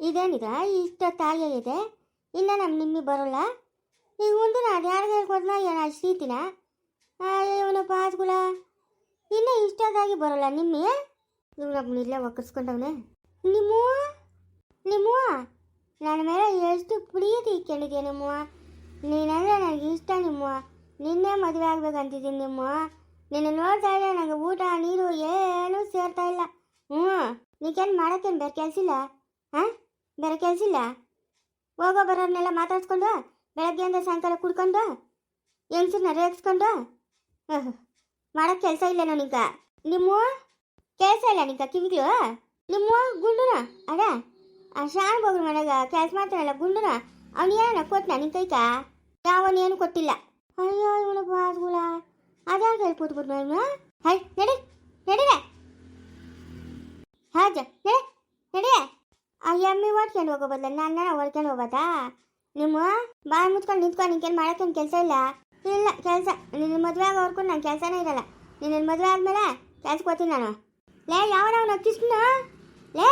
ಇದೇನಿದ ಇಷ್ಟ ತಾಳಿ ಇದೆ? ಇನ್ನು ನಮ್ಮ ನಿಮ್ಮಿ ಬರೋಲ್ಲ? ಈಗ ಉಂಟು ನಾನು ಯಾರಿಗೆ ಹೇಳ್ಕೊಡ್ನ ಏನು ಶ್ರೀತಿನ ಇವನು ಪಾಸ್ಗುಳ. ಇನ್ನೂ ಇಷ್ಟೊತ್ತಾಗಿ ಬರೋಲ್ಲ ನಿಮ್ಮಿ? ಇವ್ರೊಬ್ಬನ ಇಲ್ಲೇ ಒಕ್ಕರ್ಸ್ಕೊಂಡವನೆ ನಿಮ್ಮ? ನಿಮ್ಮ? ನನ್ನ ಮೇಲೆ ಎಷ್ಟು ಪ್ರೀತಿ ಇಕ್ಕೊಂಡಿದ್ಯಾ ನಿಮ್ಮ? ನೀನಂದ್ರೆ ನನಗೆ ಇಷ್ಟ ನಿಮ್ಮ. ನಿನ್ನೆ ಮದುವೆ ಆಗ್ಬೇಕಂತಿದ್ದೀನಿ ನಿಮ್ಮ. ನಿನ್ನ ನೋಡ್ತಾ ಇಲ್ಲ ನನಗೆ ಊಟ, ನೀರು ಏನೂ ಸೇರ್ತಾ ಇಲ್ಲ. ಹ್ಞೂ ನೀಕೇನು ಮಾಡೋಕ್ಕೇನು ಬೇರೆ ಕೆಲಸ ಇಲ್ಲ ಹಾಂ? ಬೇರೆ ಕೆಲಸ ಇಲ್ಲ? ಹೋಗೋ ಬರೋರ್ನೆಲ್ಲ ಮಾತಾಡ್ಸ್ಕೊಂಡು ಬೆಳಗ್ಗೆಯಿಂದ ಸಾಯಂಕಾಲ ಕುಡ್ಕೊಂಡು ಹೆಂಗಸನ್ನ ರೇಗಿಸ್ಕೊಂಡು ಮಾಡೋಕ್ಕೆ ಕೆಲಸ ಇಲ್ಲ ನನಗ ನಿಮ್ಮ ಕೆಲಸ ಇಲ್ಲ ನಿಂಕ ಕಿವಿಗಳು ನಿಮ್ಮ ಗುಂಡುನ? ಅಡ. ಆ ಶಾನ್ ಬೋಗ್ರ ಮನೆಗ ಕೆಲಸ ಮಾಡ್ತಾನಲ್ಲ ಗುಂಡುನ? ಅವನು ಏನೋ ಕೊಟ್ನ ನಿನ್ ಕೈಕ? ಯಾವನೇನು ಕೊಟ್ಟಿಲ್ಲ. ಅಯ್ಯೋ ಇವನು ಬಾದ್ಗುಲ ಅದ್ಯಾರು ಹೇಳ್ಕೊಟ್ಬಿಟ್ನ ಇವನು? ಹೈ, ನಡಿ. ನಡಿರೆ. ಹಾಜ, ನಡಿ. ಎಮ್ಮಿ ಓಡ್ಕೊಂಡು ಹೋಗೋ ಬದಲ ನನ್ನ ಓಡ್ಕೊಂಡು ಹೋಗೋದಾ? ನಿಮ್ಮ ಬಾಯಿ ಮುಚ್ಕೊಂಡು ನಿಂತ್ಕೊಂಡು ನಿಂಗೇನು ಮಾಡೋಕ್ಕೇನು ಕೆಲಸ ಇಲ್ಲ? ಇಲ್ಲ, ಕೆಲಸ. ನಿನ್ನ ಮದುವೆ ಆಗೋವರೆಗೂ ನನ್ನ ಕೆಲಸನೇ ಇರಲ್ಲ. ನಿನ್ನ ಮದುವೆ ಆದಮೇಲೆ ಕೆಲ್ಸಕ್ಕೆ ಹೋಗ್ತೀನಿ ನಾನು. ಲೇ, ಯಾವನವನ? ಕೃಷ್ಣ? ಲೇ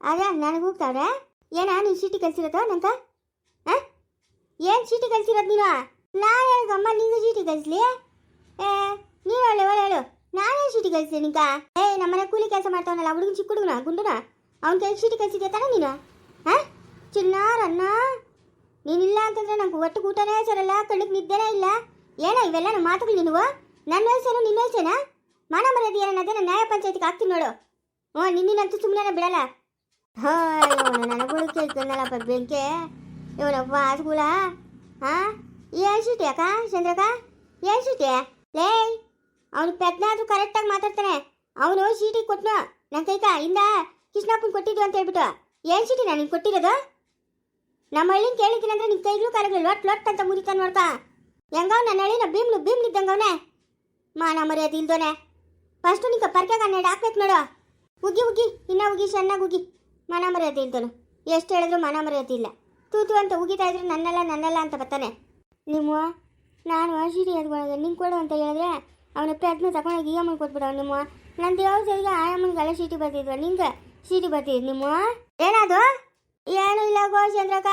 ಅದೇ ನನಗೆ ಹೋಗ್ತಾವ್ರೆ? ಏನ, ನೀನು ಚೀಟಿ ಕಲ್ಸಿರೋದು ನಂಕ ಹಾಂ ಏನು ಚೀಟಿ ಕಲ್ಸಿರೋದು ನೀನು? ನಾನು ಅಮ್ಮ ನಿಂಗೆ ಚೀಟಿ ಕಲಿಸ್ಲಿ ಏ, ನೀನು ಒಳ್ಳೆ ಒಳ್ಳೆ ಹೇಳು. ನಾನೇನು ಚೀಟಿ ಕಲಿಸ್ಲಿ ಏಯ್ ಏ, ನಮ್ಮನೆ ಕೂಲಿ ಕೆಲಸ ಮಾಡ್ತಾವನಲ್ಲ, ಹುಡುಗನ ಚಿಕ್ಕ ಹುಡುಗನ, ಗುಂಡುನ? ಅವ್ನ ಕೈ ಚೀಟಿ ಕಲಿಸಿದ್ಯಾ ತಾನೆ ನೀನು? ಹಾಂ? ಚಿನ್ನಾರನ್ನ ನೀನಿಲ್ಲ ಅಂತಂದ್ರೆ ನಂಗೆ ಒಟ್ಟು ಊಟನೇ ಸರಲ್ಲ, ಕಣ್ಣಿಗೆ ನಿದ್ದೆನೇ ಇಲ್ಲ. ಏನೋ ಇವೆಲ್ಲ ನಮ್ಮ ಮಾತುಗಳು ನೀನು ನನ್ನ ವಯಸ್ಸೇನು ನಿನ್ನ ವಯಸ್ಸೇನಾ ಮಾನ ಮರ್ಯಾದೆ ಏನನ್ನದೇ ನಾನು ನ್ಯಾಯ ಪಂಚಾಯತಿಗೆ ಹಾಕ್ತೀನಿ ನೋಡು. ಹ್ಞೂ ನಿನ್ನಂತೂ ಸುಮ್ಮನೆ ಬಿಡಲ್ಲ. ಹಾಂ ನನಗಳು ಕೇಳ್ಕೊಂಡಲ್ಲಪ್ಪ ಬೆಂಕೆ. ಇವನಪ್ಪ ಆಸ್ಗುಳ ಹಾಂ? ಏನು ಸೀಟಿ ಅಕ್ಕ, ಚಂದ್ರಕ್ಕ? ಏನು ಸೀಟಿ ಲೇ, ಅವನು ಪೆದ್ನಾದ್ರೂ ಕರೆಕ್ಟಾಗಿ ಮಾತಾಡ್ತಾನೆ. ಅವನು ಸೀಟಿಗೆ ಕೊಟ್ನು. ನನ್ನ ಕೈಕ, ಇಂದ? ಕೃಷ್ಣಪ್ಪನ ಕೊಟ್ಟಿದ್ದು ಅಂತ ಹೇಳ್ಬಿಟ್ಟು. ಏನು ಸಿಟಿ ನಾನು ನಿಂಗೆ ಕೊಟ್ಟಿರೋದು? ನಮ್ಮ ಹಳ್ಳಿನ ಕೇಳಿದ್ದೀನಿ ಅಂದ್ರೆ ನಿನ್ ಕೈಗಳು ಕಾಲಗಳು ಲೊಟ್ ಲೊಟ್ ಅಂತ ಮುರಿತಾನೆ ನೋಡ್ತ ಹೆಂಗವ್ ನನ್ನ ಹಳ್ಳಿನ ಭೀಮ್ಲು ಭೀಮ್ಲು ಇದ್ದಂಗವನೆ ಮಾನ ಮರ್ಯಾದೆ ಇಲ್ದೋನೆ. ಫಸ್ಟು ನಿಂಗೆ ಪರ್ಕೆ ಕನ್ನಡ ಹಾಕ್ಬೇಕು ನೋಡು. ಉಗಿ ಉಗಿ ಇನ್ನ ಉಗಿ ಚೆನ್ನಾಗಿ ಉಗಿ ಮನ ಮರ್ಯಾದೆ ಇಲ್ದೋನು. ಎಷ್ಟು ಹೇಳಿದ್ರು ಮನ ಮರ್ಯಾದೆ ಇಲ್ಲ. ತೂತು ಅಂತ ಉಗಿತಾ ಇದ್ರು ನನ್ನಲ್ಲ ನನ್ನಲ್ಲ ಅಂತ ಬರ್ತಾನೆ. ನಿಮ್ಮ, ನಾನು ಸೀಟಿ ಎದ್ಕೊಳ್ಳೋದು ನಿಂಗೆ ಕೊಡು ಅಂತ ಹೇಳಿದ್ರೆ ಅವನ ಪ್ರಯತ್ನ ತಗೊಂಡೋಗಿ ಈ ಅಮ್ಮನ ಕೊಟ್ಬಿಡವ ನಿಮ್ಮ. ನಂದು ಯಾವ ಸರಿಗೆ ಆ ಅಮ್ಮನಿಗೆಲ್ಲ ಸೀಟಿ ಬರ್ತಿದ್ವ ನಿಂಗೆ? ಸೀಟಿ ಬರ್ತಿದ್ ನಿಮ್ಮ? ಏನದು ಏನು ಇಲ್ಲ ಗೋ ಚಂದ್ರಕ್ಕ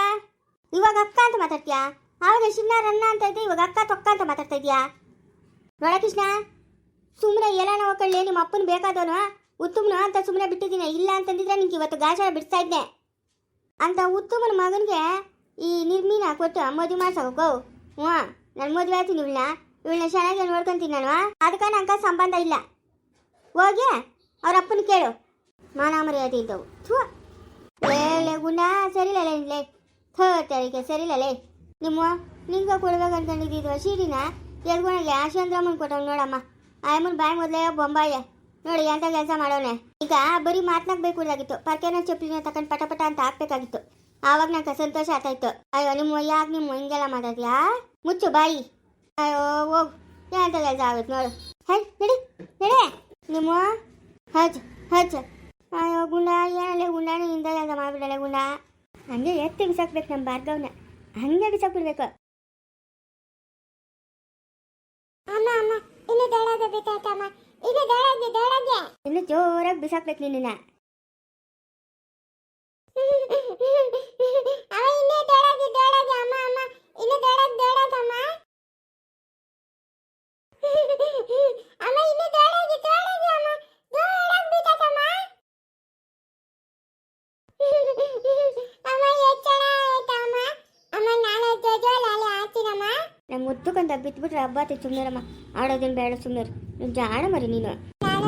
ಇವಾಗ ಅಕ್ಕ ಅಂತ ಮಾತಾಡ್ತೀಯಾ? ಆವಾಗ ಶಿನ್ನ ರನ್ನ ಅಂತ ಇದ್ದೆ ಇವಾಗ ಅಕ್ಕ ತೊಕ್ಕ ಅಂತ ಮಾತಾಡ್ತಾ ಇದೀಯಾ ನೋಡ ಕೃಷ್ಣ ಸುಮ್ಮನೆ ಎಲ್ಲಾನ ಹೋಗ್ಕೊಳ್ಳಿ ನಿಮ್ಮ ಅಪ್ಪನ ಬೇಕಾದವನು, ಉತ್ತಮನು ಅಂತ ಸುಮ್ಮನೆ ಬಿಟ್ಟಿದ್ದೀನಿ. ಇಲ್ಲ ಅಂತಂದಿದ್ರೆ ನಿಂಗೆ ಇವತ್ತು ಗಾಚಾರ ಬಿಡಿಸ್ತಾ ಇದ್ದೆ ಅಂತ ಉತ್ತಮನ ಮಗನಿಗೆ ಈ ನಿರ್ಮೀನ ಕೊಟ್ಟು ಮದುವೆ ಮಾಡ್ಸೋಕೋ ಹ್ಞೂ, ನಾನು ಮದುವೆ ಆಯ್ತೀನಿ ಇವಳನ್ನ. ಇವಳನ್ನ ಚೆನ್ನಾಗಿ ನೋಡ್ಕೊಂತೀನಿ ನಾನು. ಅದಕ್ಕೆ ನಂಗೆ ಸಂಬಂಧ ಇಲ್ಲ. ಹೋಗಿ ಅವ್ರ ಅಪ್ಪನ ಕೇಳು. ಮಾನ ಮರ್ಯಾದೆ ಇದ್ದವು ಥೂ. ಲೇ ಲೇ ಗುಂಡ ಸರಿಲ್ಲ ಲೇ ಲೇ ಥೋ ತರಿಗೆ ಸರಿಲ್ಲ. ಲೇ ನಿಮ್ಮ ನಿಂಗೆ ಕೊಡ್ಬೇಕು ಅನ್ಕೊಂಡಿದ್ದಿದ್ವ ಸೀಟಿನ ಎಲ್ಗೊಂಡಲ್ಲಿ ಆಶಾಂದ್ರಮ್ಮನ್ ಕೊಟ್ಟವ್ ನೋಡಮ್ಮ. ಆಯಮ್ಮನ ಬಾಯಿ ಮೊದಲೇ ಬೊಂಬಾಯ. ನೋಡಿ, ಎಂತ ಕೆಲಸ ಮಾಡೋನೆ. ಈಗ ಬರೀ ಮಾತನಾಗ್ಬೇಕು ಇದಾಗಿತ್ತು ಪರ್ಕೆನ ಚಪ್ಪಲಿನ ತಕೊಂಡು ಪಟ ಪಟ ಅಂತ ಹಾಕ್ಬೇಕಾಗಿತ್ತು. ಆವಾಗ ನಂಗೆ ಸಂತೋಷ ಆತಾಯ್ತು. ಅಯ್ಯೋ, ನಿಮ್ಮ ಯಾಕೆ ನಿಮ್ಮ ಹಿಂಗೆಲ್ಲ ಮಾತಾಡ್ತೀಯಾ? ಮುಚ್ಚು, ಬಾಯಿ. ಅಯ್ಯೋ ಹೋಗು ಎಂತ ಕೆಲಸ ಆಗುತ್ತೆ ನೋಡು. ಹೈ, ನಡಿ ನಡಿ. ನಿಮ್ಮ ಹಜ್ ಹಜ್. ಅಯ್ಯೋ ಗುಂಡ ಏನಲ್ಲೇ ಗುಂಡಾನು ಹಿಂದೆ ಕೆಲಸ ಮಾಡ್ಬಿಡಲೆ ಗುಂಡ ಹಂಗೆ ಎತ್ತಿ ಬಿಸಾಕ್ಬೇಕು ನಮ್ಮ ಭಾರ್ಗವನ್ನ ಹಂಗೆ ಬಿಸಾಕ್ಬಿಡ್ಬೇಕು. ಅಮ್ಮ ಅಮ್ಮ ಇನ್ನು ದೊಡ್ಡದ ಬೇಕಾಯ್ತಮ್ಮ ಇನ್ನು ದೊಡ್ಡದು ದೊಡ್ಡದೆ ಇನ್ನು ಜೋರಾಗಿ ಬಿಸಾಕ್ಬೇಕು ನಿನ್ನ ಅವ ಇನ್ನೇ ದೊಡ್ಡದು ದೊಡ್ಡದು ಅಮ್ಮ ಅಮ್ಮ. ಇನ್ನು ದೊಡ್ಡದು ದೊಡ್ಡದಮ್ಮ ಅಮ್ಮ ಇನ್ನು ದೊಡ್ಡದು ದೊಡ್ಡದು ಅಮ್ಮ ದೊಡ್ಡದು ಬಿತ್ತಾಯ್ತಮ್ಮ ಅಮ್ಮ ಎಷ್ಟು ಚೆನ್ನಾಗೈತಮ್ಮ ಅಮ್ಮ ನಾನು ಜೋಜೋಲಲ್ಲಿ ಆಡ್ತೀನಮ್ಮ ನಮ್ಮ ಬಿತ್ಬಿಟ್ರೆ ಹಬ್ಬ ಸುಮ್ಮನಿರಮ್ಮ ಆಡೋದೇನು ಬೇಡ ಸುಮ್ಮನೆ ನೀನು ಜಾಣ ಮರಿ ನೀನು. ನಾನು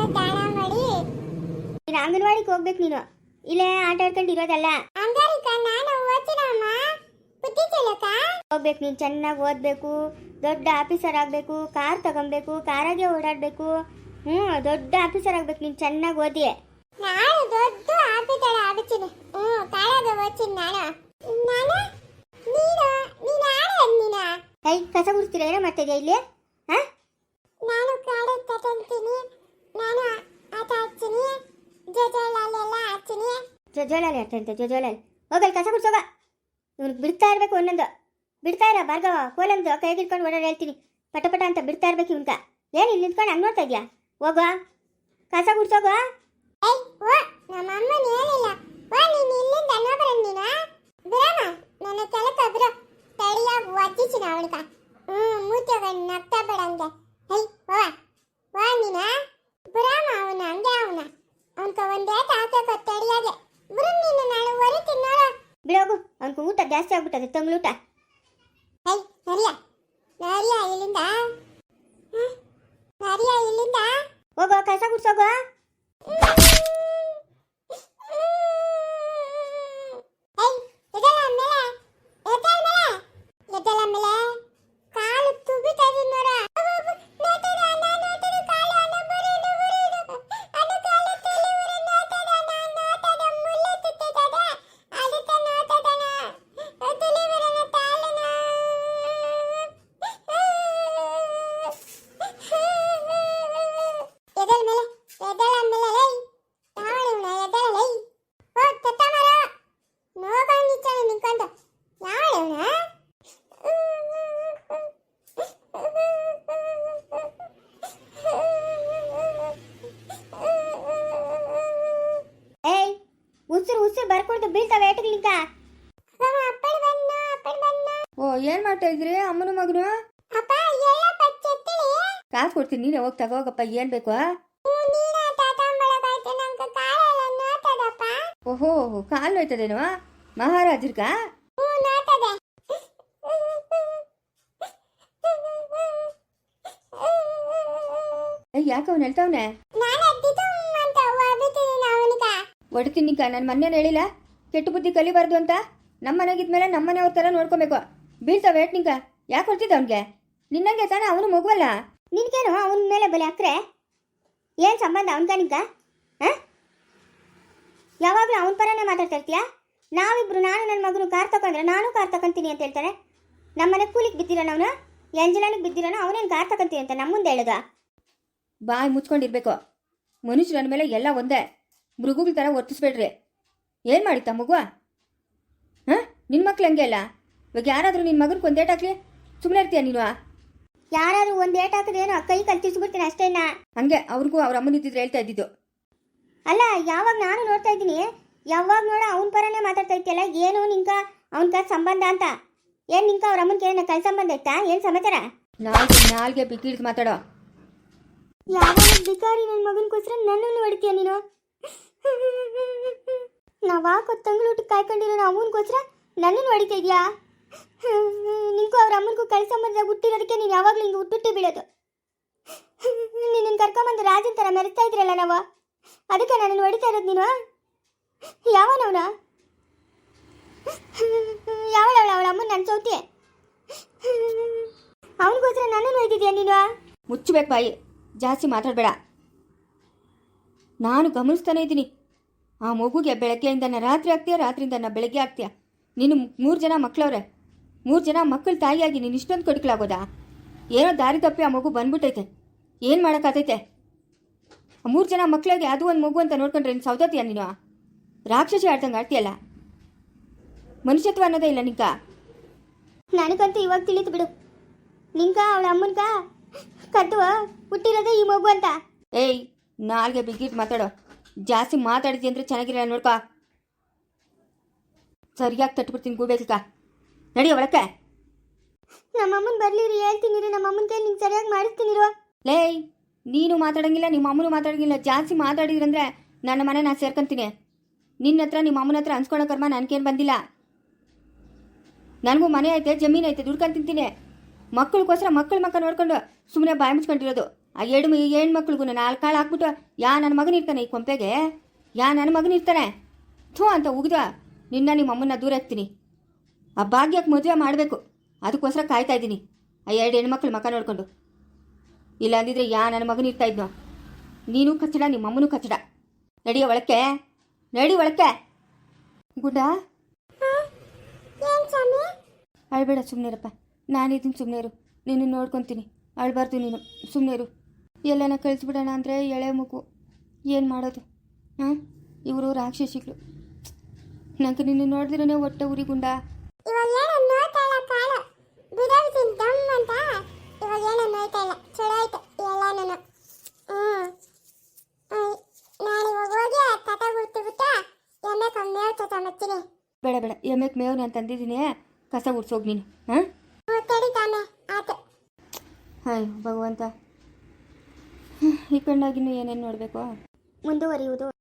ಅಂಗನವಾಡಿಗೆ ಹೋಗ್ಬೇಕು ನೀನು. ಇಲ್ಲೇ ಆಟ ಆಡ್ಕೊಂಡು ಇರೋದಲ್ಲ. ಅಂಗಡಿಕ ನಾನು ಓದ್ತೀನಮ್ಮ ಬುದ್ಧಿ ಚಲಕ ಹೋಗ್ಬೇಕು, ನೀನು ಚೆನ್ನಾಗಿ ಓದಬೇಕು, ದೊಡ್ಡ ಆಫೀಸರ್ ಆಗಬೇಕು, ಕಾರ್ ತಗೊಬೇಕು, ಕಾರಾಗೆ ಓಡಾಡಬೇಕು. ಹ್ಞೂ, ದೊಡ್ಡ ಆಫೀಸರ್ ಆಗ್ಬೇಕು, ನೀನು ಚೆನ್ನಾಗಿ ಓದಿ. ನಾನು ದೊಡ್ಡ ಆಫೀಸರ್ ಆಗ್ತೀನಿ ಹ್ಞೂ, ಕಾರಾಗೆ ಓದ್ತೀನಿ ನಾನು ನೀನು ನೀನು ಆಡೋದು ನೀನು ಹೈ ಕಸ ಗುಡಿಸ್ತೀರ ಏನೋ ಮಾಡ್ತಿದ್ಯಾ ಇಲ್ಲಿ? ಹಾಂ? ನಾನು ಕಾಡು ತಗೊಂತೀನಿ ನಾನು ಆಟ ಆಡ್ತೀನಿ. ಜೊಜೋಲಲ್ಲೆಲ್ಲ ಆಡ್ತೀನಿ. ಜೊಜೋಲಲ್ಲಿ ಆಡ್ತಂತೆ ಜೊಜೋಲಲ್ಲಿ ಹೋಗಲ್ ಕಸ ಗುಡ್ಸೋಗ ಇವ್ನಿಗೆ ಬಿಡ್ತಾ ಇರಬೇಕು ಒಂದೊಂದು. ಬಿಡ್ತಾ ಇರ ಭಾರ್ಗವ ಕೋಲಂದು ಕೈ ಹಿಡ್ಕೊಂಡು ಓಡಾಡಿ ಹೇಳ್ತೀನಿ. ಪಟ ಪಟ ಅಂತ ಬಿಡ್ತಾ ಇರಬೇಕು ಇವ್ನ್ಕ ಏನು ಇಲ್ಲಿ ನಿಂತ್ಕೊಂಡು ಹಂಗೆ ನೋಡ್ತಾ ಇದೆಯಾ? ಹೋಗ. ಕಸ ಗುಡ್ಸೋಗ ಏಯ್ ಓ ನಮ್ಮ ಅಮ್ಮನ ಹೇಳಿಲ್ಲ ಓ ನೀನು ಇಲ್ಲಿಂದ ಅನ್ನೋ ತಡಿಯಾಗಿ ಒದ್ದಿಸಿನ ಅವಳಿಗ. ಹ್ಞೂ ಮೂತ್ಯಗಣ್ಣ ನಗ್ತಾ ಬೇಡ ಹಂಗೆ. ಹೇ ವಾ ವಾ ನೀನ ಬುರಾಮ ಅವನ ಹಂಗೆ ಅವನ. ಅವನ್ಕ ಒಂದೇ ತಾಕಕ ತಡಿಯಾಗೆ. ಬುರು ನೀನು ನಾಳೆ, ಒರಿ ತಿನ್ನೋಳ ಬಿಡೋಗು ಅವ್ನ್ಕ ಊಟ ಜಾಸ್ತಿ ಆಗ್ಬಿಟ್ಟದೆ ತಂಗ್ಳೂಟ ಉಸಿರು ಉಸಿರು ಬರ್ಕೊಡ್ದು ಬೀಳ್ತಾವೆ ಬನ್ನ ಓ ಏನು ಮಾಡ್ತಾ ಇದ್ರಿ ಅಮ್ಮನ ಮಗನು? ಅಪ್ಪ ಎಲ್ಲ ಪಚ್ಚೆತ್ತಲಿ ಕಾಸು ಕೊಡ್ತೀನಿ ನೀನೇ ಹೋಗಿ ತಗೋಗಪ್ಪ ಏನು ಬೇಕು ಓಹೋ ಕಾಲು ನೋಯ್ತದೇನೋ ಮಹಾರಾಜರ್ಗ? ಯಾಕೆ ಅವ್ನು ಹೇಳ್ತಾವನೆ ನಾನು ಅದ್ದಿದ್ದು ಅಂತ ಹೋಗ್ಬಿಟ್ಟಿದ್ದೀನಿ ಅವನಿಗ ಹೊಡಿತೀನಿ ಕ ನನ್ನ ಮೊನ್ನೆ ಹೇಳಿಲ್ಲ? ಕೆಟ್ಟ ಬುದ್ಧಿ ಕಲಿಬಾರ್ದು ಅಂತ? ನಮ್ಮ ಮನೆಗಿದ್ಮೇಲೆ ನಮ್ಮ ಮನೆಯವ್ರ ಥರ ನೋಡ್ಕೊಬೇಕು. ಬೀಳ್ತಾವೆ ನಿಂಕ ಯಾಕೆ ಹೊಡ್ತಿದ್ದ ಅವನಿಗೆ? ನಿನ್ನಂಗೆ ತಾನೇ ಅವನು ಮಗುವಲ್ಲ? ನಿನ್ಗೇನು ಅವನ ಮೇಲೆ ಬಲೆ ಹಾಕ್ರೆ? ಏನು ಸಂಬಂಧ ಅವನ ನಿಂಕ ಹಾಂ? ಯಾವಾಗಲೂ ಅವನ ಪರನೇ ಮಾತಾಡ್ತಾ ಇರ್ತೀಯಾ? ನಾವಿಬ್ರು ನಾನು ನನ್ನ ಮಗನು ಕಾರ್ ತಗೊಂಡ್ರೆ ನಾನು ಕಾರ್ ತಗೊಂತೀನಿ ಅಂತ ಹೇಳ್ತಾರೆ ನಮ್ಮ ಮನೆ ಕೂಲಿಗೆ ಬಿದ್ದಿರೋನು ಅವನು? ಎಂಜಲಾನಿಗೆ ಬಿದ್ದಿರೋನು? ಅವನೇನು ಕಾರ್ ತಗೊಂತೀನಿ ಅಂತ ನಮ್ಮ ಮುಂದೆ ಹೇಳಿದ? ಬಾಯಿ ಮುಚ್ಕೊಂಡಿರ್ಬೇಕು. ಮನುಷ್ಯರ ಮೇಲೆ ಎಲ್ಲ ಒಂದೇ. ಮೃಗಗಳ ಥರ ವರ್ತಿಸ್ಬೇಡ್ರಿ. ಏನು ಮಾಡಿತ್ತ ಮಗುವ? ಹಾಂ? ನಿನ್ನ ಮಕ್ಳು ಹಂಗೆ ಅಲ್ಲ? ಇವಾಗ ಯಾರಾದರೂ ನಿನ್ನ ಮಗನ ಹಾಕ್ಲಿ? ಸುಮ್ಮನೆ ಇರ್ತೀಯ ನೀನು? ಯಾರಾದರೂ ಒಂದು ಏಟ್ ಹಾಕಿದ್ರೇನೋ ಕೈ ಕಲ್ತಿಸ್ಬಿಡ್ತೀನಿ ಅಷ್ಟೇನಾ ಹಂಗೆ ಅವ್ರಿಗೂ ಅವ್ರ ಅಮ್ಮನ ಇದ್ದಿದ್ರೆ ಹೇಳ್ತಾ ಇದ್ದಿದ್ದು. ಅಲ್ಲ ಯಾವಾಗ ನಾನು ನೋಡ್ತಾ ಇದ್ದೀನಿ ಯಾವಾಗ ನೋಡ ಅವನ ಪರನೇ ಮಾತಾಡ್ತಾ ಇರ್ತೀಯಲ್ಲ ಏನು ನಿಂಕ ಅವನ್ಕ ಸಂಬಂಧ ಅಂತ? ಏನು ನಿಂಕ ಅವ್ರ ಅಮ್ಮನ ಕೇಳ ಕೈ ಸಂಬಂಧ ಇತ್ತಾ ಏನು ಸಮಾಚಾರ? ನಾಲ್ಕು ನಾಲ್ಗೆ ಬಿಕ್ಕಿಡ್ದು ಮಾತಾಡೋ. ಯಾವಾಗ ಬಿಕಾರಿ ನನ್ನ ಮಗನಿಗೋಸ್ಕರ ನನ್ನನ್ನು ಹೊಡಿತೀಯ ನೀನು? ನಾವು ಹಾಕೋ ತಂಗ್ಳು ಕಾಯ್ಕೊಂಡಿರೋ ಅವನಿಗೋಸ್ಕರ ನನ್ನನ್ನು ಹೊಡಿತಾ ಇದೆಯಾ? ನಿಂಗೂ ಅವ್ರ ಅಮ್ಮನಿಗೂ ಕೈ ಸಂಬಂಧದಾಗ ಹುಟ್ಟಿರೋದಕ್ಕೆ ನೀನು ಯಾವಾಗಲೂ ಹಿಂಗೆ ಹುಟ್ಟುಟ್ಟಿ ಬೀಳೋದು. ನಿನ್ನನ್ನು ಕರ್ಕೊಂಬಂದು ರಾಜನ್ ಥರ ಮೆರೆಸ್ತಾ ಇದ್ರಲ್ಲ ನಾವು? ಅದಕ್ಕೆ ನನ್ನನ್ನು ಹೊಡಿತಾ ಇರೋದು ನೀನು ಯಾವನವನ ಯಾವಳವಳ ಅವಳ ಅಮ್ಮನ ನನ್ನ ಚೌತಿ ಅವನಿಗೋಸ್ಕರ ನನ್ನನ್ನು ಹೊಯ್ತಿದ್ಯಾ ನೀನು ಮುಚ್ಚಬೇಕು ಬಾಯಿ. ಜಾಸ್ತಿ ಮಾತಾಡಬೇಡ. ನಾನು ಗಮನಿಸ್ತಾನೆ ಇದ್ದೀನಿ. ಆ ಮಗುಗೆ ಬೆಳಗ್ಗೆಯಿಂದ ರಾತ್ರಿ ಆಗ್ತೀಯಾ ರಾತ್ರಿಯಿಂದ ಬೆಳಗ್ಗೆ ಆಗ್ತೀಯ? ನೀನು ಮೂರು ಜನ ಮಕ್ಕಳವ್ರೆ ಮೂರು ಜನ ಮಕ್ಕಳ ತಾಯಿಯಾಗಿ ನೀನು ಇಷ್ಟೊಂದು ಕಡ್ಕಲಾಗೋದಾ ಏನೋ ದಾರಿ ತಪ್ಪಿ ಆ ಮಗು ಬಂದ್ಬಿಟ್ಟೈತೆ. ಏನು ಮಾಡೋಕ್ಕಾಗೈತೆ? ಆ ಮೂರು ಜನ ಮಕ್ಕಳಿಗೆ ಅದು ಒಂದು ಮಗು ಅಂತ ನೋಡ್ಕೊಂಡ್ರೆ ನೀನು ಸೌದತ್ತೀಯ ನೀನು? ರಾಕ್ಷಸಿ ಆಡ್ದಂಗೆ ಆಡ್ತೀಯಲ್ಲ? ಮನುಷ್ಯತ್ವ ಅನ್ನೋದೇ ಇಲ್ಲ ನಿಂಕ ನನಗಂತೂ ಇವಾಗ ತಿಳಿತು ಬಿಡು. ನಿಂಕ ಅವಳ ಅಮ್ಮನ್ಕ ಕಟ್ಟುವ ಹುಟ್ಟಿರೋದೇ ಈ ಮಗು ಅಂತ. ಏಯ್ ನಾಲ್ಗೆ ಬಿಗಿಟ್ ಮಾತಾಡೋ. ಜಾಸ್ತಿ ಮಾತಾಡಿದ್ವಿ ಅಂದರೆ ಚೆನ್ನಾಗಿರಲ್ಲ ನೋಡ್ಕೊ. ಸರಿಯಾಗಿ ತಟ್ಬಿಡ್ತೀನಿ ಗೂಬೇಕ ನಡಿ ಒಳಕ್ಕೆ ನಮ್ಮ ಅಮ್ಮನ್ ಬರ್ಲಿರಿ ಹೇಳ್ತೀನಿ ರೀ ನಮ್ಮ ಅಮ್ಮನ ಕೈ ನಿಂಗೆ ಸರಿಯಾಗಿ ಮಾಡಿಸ್ತೀನಿ ಲೇ ನೀನು ಮಾತಾಡಂಗಿಲ್ಲ ನಿಮ್ಮ ಅಮ್ಮನೂ ಮಾತಾಡಂಗಿಲ್ಲ ಜಾಸ್ತಿ ಮಾತಾಡಿದ್ರಂದ್ರೆ ನನ್ನ ಮನೆ ನಾನು ಸೇರ್ಕೊಂತೀನಿ. ನಿನ್ನ ಹತ್ರ ನಿಮ್ಮ ಅಮ್ಮನ ಹತ್ರ ಅನ್ಸ್ಕೊಳೋ ಕರ್ಮ ನನಗೇನು ಬಂದಿಲ್ಲ. ನನಗೂ ಮನೆ ಐತೆ ಜಮೀನು ಐತೆ ದುಡ್ಕೊಂಡು ತಿಂತೀನಿ ಮಕ್ಕಳಿಗೋಸ್ಕರ ಮಕ್ಕಳ ಮಕ್ಕ ನೋಡ್ಕೊಂಡು ಸುಮ್ಮನೆ ಬಾಯಿ ಮುಚ್ಕೊಂಡಿರೋದು. ಆ ಎರಡು ಹೆಣ್ಮಕ್ಳಿಗೂ ನಾಲ್ಕು ಕಾಳು ಹಾಕ್ಬಿಟ್ಟು ಯಾ ನನ್ನ ಮಗನ ಇರ್ತಾನೆ ಈ ಕೊಂಪೆಗೆ? ಯಾ ನನ್ನ ಮಗನ ಇರ್ತಾನೆ? ಥೂ ಅಂತ ಉಗ್ದ ನಿನ್ನ ನಿಮ್ಮ ಅಮ್ಮನ್ನ ದೂರ ಹಾಕ್ತೀನಿ ಆ ಭಾಗ್ಯಕ್ಕೆ ಮದುವೆ ಮಾಡಬೇಕು. ಅದಕ್ಕೋಸ್ಕರ ಕಾಯ್ತಾ ಇದ್ದೀನಿ. ಆ ಎರಡು ಹೆಣ್ಮಕ್ಳು ಮಕ ನೋಡ್ಕೊಂಡು. ಇಲ್ಲ ಅಂದಿದ್ರೆ ಯಾ ನನ್ನ ಮಗನ ಇರ್ತಾ ಇದ್ನೋ? ನೀನು ಕಚ್ಚಡ ನಿಮ್ಮ ಅಮ್ಮನೂ ಕಚ್ಚಡ. ನಡಿಯ ಒಳಕ್ಕೆ. ನಡಿ ಒಳಕ್ಕೆ. ಗುಡ್ಡ ಅಳ್ಬೇಡ ಸುಮ್ಮನೆ ಇರಪ್ಪ. ನಾನಿದ್ದೀನಿ ಸುಮ್ಮನೆ ಇರು. ನಿನ್ನ ನೋಡ್ಕೊತೀನಿ. ಅಳ್ಬಾರ್ದು ನೀನು. ಸುಮ್ಮನೆ ಇರು. ಎಲ್ಲನ ಕಳಿಸ್ಬಿಡೋಣ ಅಂದರೆ ಎಳೆ ಮಗು. ಏನು ಮಾಡೋದು? ಹಾಂ? ಇವರು ರಾಕ್ಷಸಿಗಳು. ನಂಗೆ ನಿನ್ನ ನೋಡಿದ್ರೇ ಹೊಟ್ಟೆ ಉರಿ ಗುಂಡ. ಇವಾಗ ಏನೋ ನೋಯ್ತಾ ಇಲ್ಲ ಕಾಲು ಬಿಡೋದ್ತೀನಿ ದಮ್ ಅಂತ. ಇವಾಗ ಏನೋ ನೋಯ್ತಾ ಇಲ್ಲ. ಚಲೋ ಆಯ್ತು ಎಲ್ಲಾನು. ಹ್ಞೂ ನಾನು ಇವಾಗ ಹೋಗಿ ತಟ ಬಿಟ್ಟು ಎಮ್ಮೆ ಕಮ್ಮಿ ತಟ ಮಚ್ಚಿನಿ ಬೇಡ ಬೇಡ. ಎಮ್ಮೆಗೆ ಮೇವ್ ನಾನು ತಂದಿದ್ದೀನಿ. ಕಸ ಉಡ್ಸೋಗಿ ನೀನು. ಹಾಂ? ಹಾಯ್ ಭಗವಂತ. ಈ ಕಂಡಾಗಿನೂ ಏನೇನು ನೋಡಬೇಕು? ಮುಂದುವರಿಯುವುದು.